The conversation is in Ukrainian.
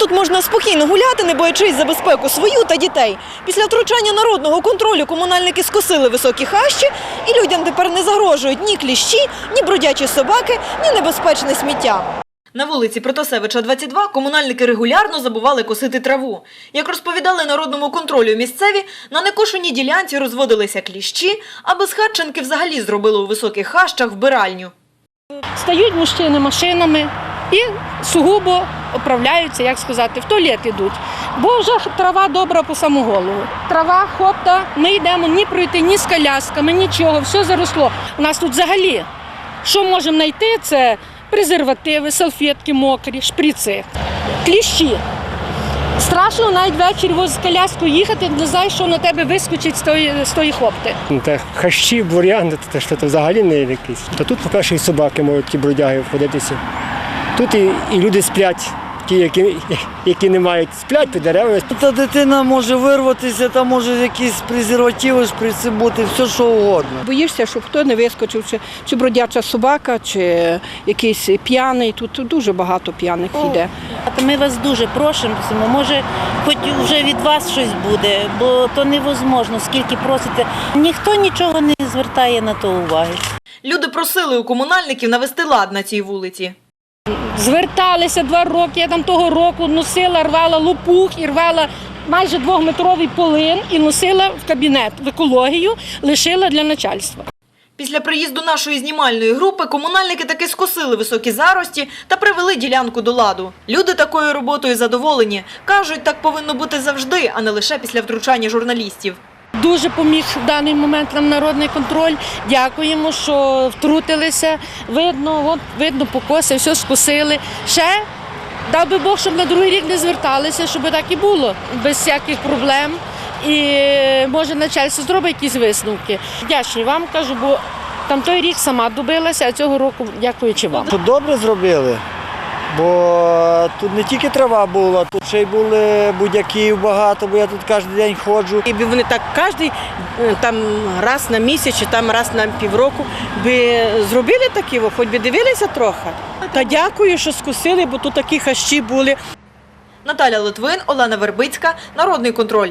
Тут можна спокійно гуляти, не боячись за безпеку свою та дітей. Після втручання народного контролю комунальники скосили високі хащі, і людям тепер не загрожують ні кліщі, ні бродячі собаки, ні небезпечне сміття. На вулиці Протасевича, 22, комунальники регулярно забували косити траву. Як розповідали народному контролю місцеві, на некошеній ділянці розводилися кліщі, а безхатченки взагалі зробили у високих хащах вбиральню. Стають мужчини машинами і сугубо оправляються, як сказати, в туалет йдуть. Бо вже трава добра по саму голову. Трава, хопта, ми йдемо ні пройти, ні з колясками, нічого, все заросло. У нас тут взагалі, що можемо знайти, це презервативи, салфетки мокрі, шприци, кліщі. Страшно навіть ввечері з коляскою їхати, не знаєш, що на тебе вискочить з тої, з тої хопти. Ну, Та хащі, бур'ян, це що то взагалі не якийсь. Та тут, по-перше, і собаки можуть ті бродяги входитися. Тут і, і люди сплять, ті, які, які не мають, сплять під деревами. Та дитина може вирватися, там може якісь презервативи, бути, все що угодно. Боїшся, щоб хто не вискочив, чи, чи бродяча собака, чи якийсь п'яний. Тут дуже багато п'яних йде. Ми вас дуже просимо, може, хоч вже від вас щось буде, бо то невозможно, скільки просите. Ніхто нічого не звертає на то уваги. Люди просили у комунальників навести лад на цій вулиці. Зверталися два роки, я там того року носила, рвала лопух і рвала майже двохметровий полин і носила в кабінет в екологію, лишила для начальства. Після приїзду нашої знімальної групи комунальники таки скосили високі зарості та привели ділянку до ладу. Люди такою роботою задоволені. Кажуть, так повинно бути завжди, а не лише після втручання журналістів. Дуже поміг в даний момент нам народний контроль. Дякуємо, що втрутилися. Видно, от, видно, покоси, все скосили. Ще дав би Бог, щоб на другий рік не зверталися, щоб так і було, без всяких проблем. І може начальство зробить якісь висновки. Вдячні вам кажу, бо там той рік сама добилася, а цього року дякуючи вам. Добре зробили, бо тут не тільки трава була, тут ще й були будь-яків багато, бо я тут кожен день ходжу. І вони так кожен там раз на місяць чи там раз на півроку би зробили такі, хоч би дивилися трохи. Та дякую, що скусили, бо тут такі хащі були. Наталя Литвин, Олена Вербицька, Народний контроль.